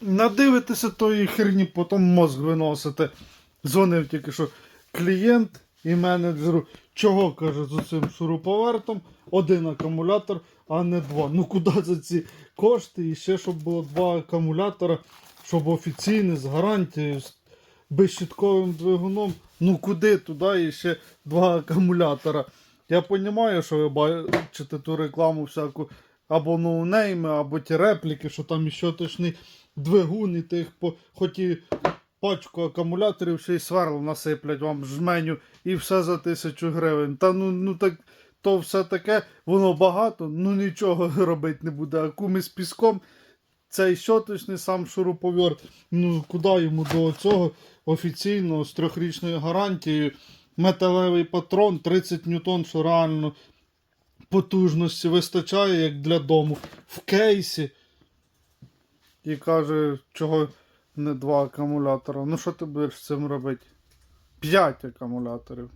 надивитеся тої херні, потім мозг виносите. Дзвонив тільки що клієнт і менеджеру. Чого каже з цим шуруповертом? Один акумулятор, а не два. Ну куди за ці кошти? І ще щоб було два акумулятора, щоб офіційне з гарантією, з безщитковим двигуном. Ну куди туди і ще два акумулятора. Я розумію, що ви бачите ту рекламу всяку або ноунейми, або ті репліки, що там іще точний двигун і тих по хоч і пачку акумуляторів ще й сверл насиплять вам жменю і все за тисячу гривень. Та ну, ну так то все таке, воно багато, ну нічого робити не буде. А куми з піском, цей щоточний сам шуруповерт, ну куди йому до цього офіційного з трьохрічною гарантією. Металевий патрон 30 ньютон, що реально потужності вистачає, як для дому. В кейсі. І каже, чого не два акумулятора. Ну що ти будеш з цим робити? П'ять акумуляторів.